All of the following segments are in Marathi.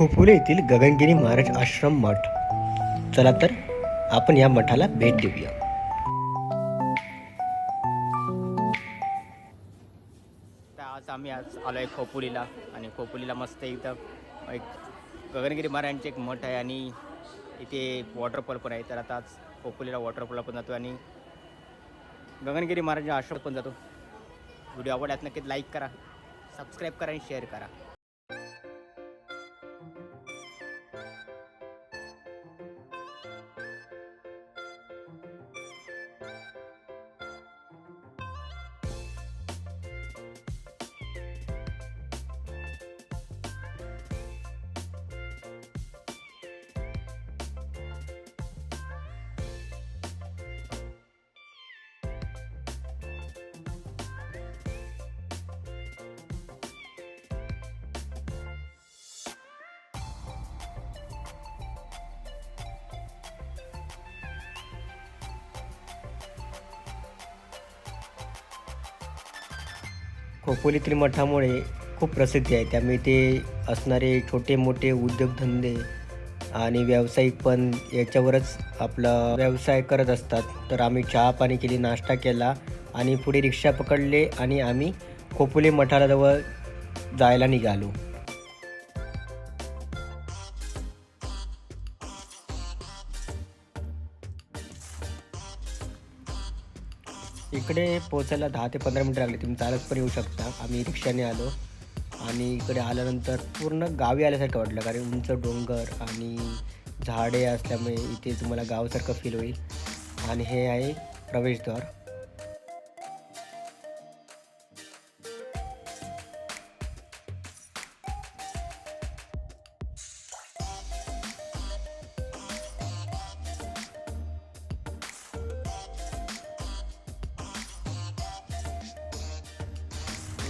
खोपोली येथील गगनगिरी महाराज आश्रम मठ. चला तर आपण या मठाला भेट देऊया. तर आज आम्ही आज आलो आहे खोपोलीला आणि खोपोलीला मस्त इथं एक गगनगिरी महाराजांचे एक मठ आहे आणि इथे वॉटरफॉल पण आहे. तर आता आज खोपोलीला वॉटरफॉलला पण जातो आणि गगनगिरी महाराज आश्रम पण जातो. व्हिडिओ आवडल्यात नक्कीच लाईक करा सबस्क्राईब करा आणि शेअर करा. खोपोलीतील मठामुळे खूप प्रसिद्धी आहे. त्यामुळे ते असणारे छोटे मोठे उद्योगधंदे आणि व्यावसायिक पण याच्यावरच आपला व्यवसाय करत असतात. तर आम्ही चहा पाणी केली नाश्ता केला आणि पुढे रिक्षा पकडले आणि आम्ही खोपोली मठाला जवळ जायला निघालो. इकडे पोचायला दहा ते पंधरा मिनटं लागले. तुम्ही चालत पण येऊ शकता. आम्ही रिक्षाने आलो. आणि इकडे आल्यानंतर पूर्ण गावी आल्यासारखं वाटलं. कारण उंच डोंगर आणि झाडे असल्यामुळे इथे तुम्हाला गावासारखं फील होईल. आणि हे आहे प्रवेशद्वार.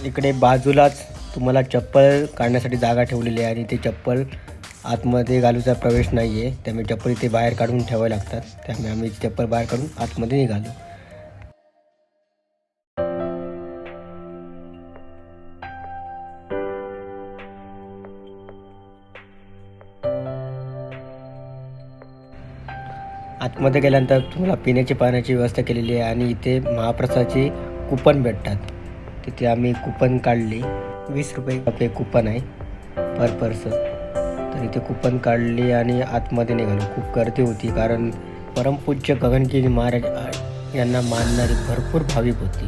इकडे बाजूलाच तुम्हाला चप्पल काढण्यासाठी जागा ठेवलेली आहे आणि ते चप्पल आतमध्ये घालूचा प्रवेश नाही आहे. त्यामुळे चप्पल इथे बाहेर काढून ठेवावे लागतात. त्यामुळे आम्ही चप्पल बाहेर काढून आतमध्ये निघालो. आतमध्ये गेल्यानंतर तुम्हाला पिण्याची पाण्याची व्यवस्था केलेली आहे आणि इथे महाप्रसादाची कुपन भेटतात. तिथे आम्ही कुपन काढली. वीस रुपये रुपये कुपन आहे पर पर्सन तर इथे कुपन काढली आणि आतमध्ये निघालो. खूप गर्दी होती कारण परमपूज्य गगनगिरी महाराज यांना मानणारी भरपूर भाविक होती.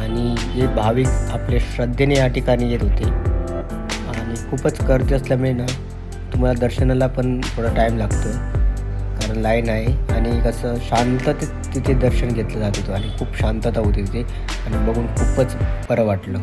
आणि हे भाविक आपल्या श्रद्धेने या ठिकाणी येत होते. आणि खूपच गर्दी असल्यामुळे ना तुम्हाला दर्शनाला पण थोडा टाईम लागतो कारण लाईन आहे. आणि कसं शांततेत तिथे दर्शन घेतलं जात होतं आणि खूप शांतता होती तिथे. आणि बघून खूपच बरं वाटलं.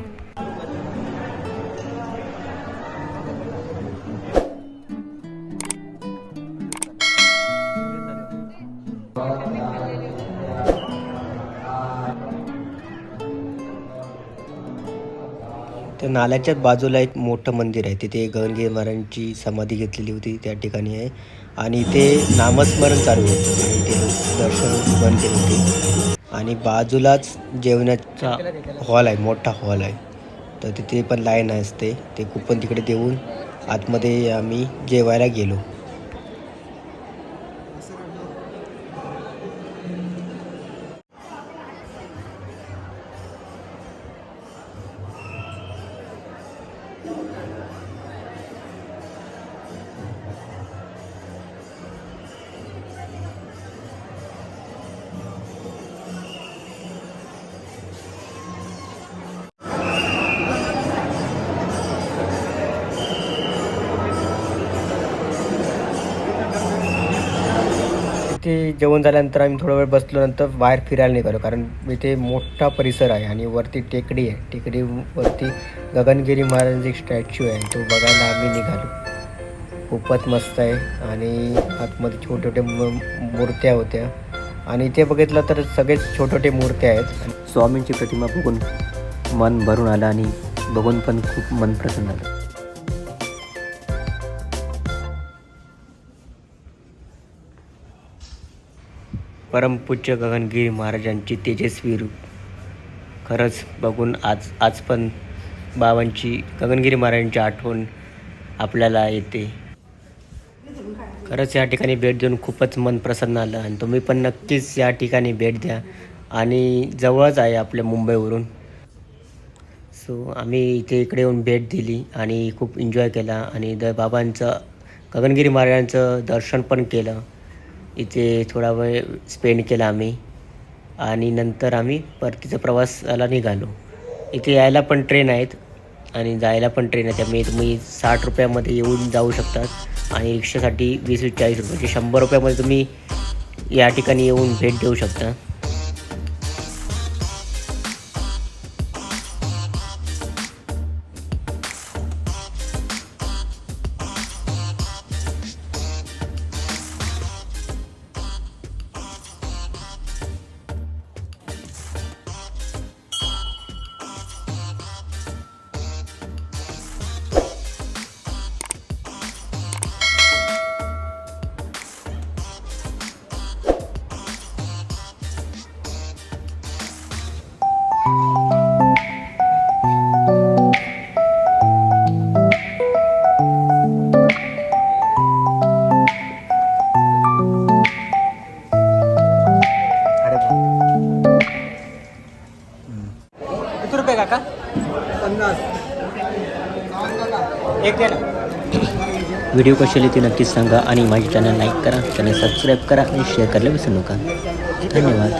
तर नाल्याच्याच बाजूला एक मोठं मंदिर आहे. तिथे गगनगिरी महाराजांची समाधी घेतलेली होती. त्या ठिकाणी आहे. आणि इथे नामस्मरण चालू होतं. आणि इथे दर्शन बंद केले होते. आणि बाजूलाच जेवणाचा हॉल आहे मोठा हॉल आहे. तर तिथे पण लाईन असते. ते कुपन तिकडे देऊन आतमध्ये आम्ही जेवायला गेलो. तिथे जेवण झाल्यानंतर आम्ही थोडा वेळ बसलो नंतर बाहेर फिरायला निघालो. कारण इथे मोठा परिसर आहे आणि वरती टेकडी आहे. टेकडीवरती गगनगिरी महाराजांची एक स्टॅच्यू आहे. तो बघायला आम्ही निघालो. खूपच मस्त आहे आणि आतमध्ये छोटे छोटे मूर्त्या होत्या. आणि इथे बघितलं तर सगळेच छोटे छोटे मूर्त्या आहेत. स्वामींची प्रतिमा बघून मन भरून आलं आणि बघून पण खूप मन प्रसन्न झालं. परमपूज्य गगनगिरी महाराजांची तेजस्वी रूप. खरंच बघून आज आज पण बाबांची गगनगिरी महाराजांची आठवण आपल्याला येते. खरंच या ठिकाणी भेट देऊन खूपच मन प्रसन्न आलं आणि तुम्ही पण नक्कीच या ठिकाणी भेट द्या आणि जवळच आहे आपल्या मुंबईवरून. सो आम्ही इथे इकडे येऊन भेट दिली आणि खूप एन्जॉय केला आणि द बाबांचं गगनगिरी महाराजांचं दर्शन पण केलं. इथे थोडा वेळ स्पेंड केला आम्ही. आणि नंतर आम्ही परतीचा प्रवासाला निघालो. इथे यायला पण ट्रेन आहेत आणि जायला पण ट्रेन आहे त्यामुळे तुम्ही साठ रुपयामध्ये येऊन जाऊ शकतात. आणि रिक्षासाठी वीस वीस चाळीस रुपये शंभर रुपयामध्ये तुम्ही या ठिकाणी येऊन भेट देऊ शकता. रुपये काका? एक दे व्हिडिओ कशी ते नक्कीच सांगा आणि माझे चॅनल लाईक करा चॅनल सबस्क्राईब करा आणि शेअर करायला विसरू नका. धन्यवाद.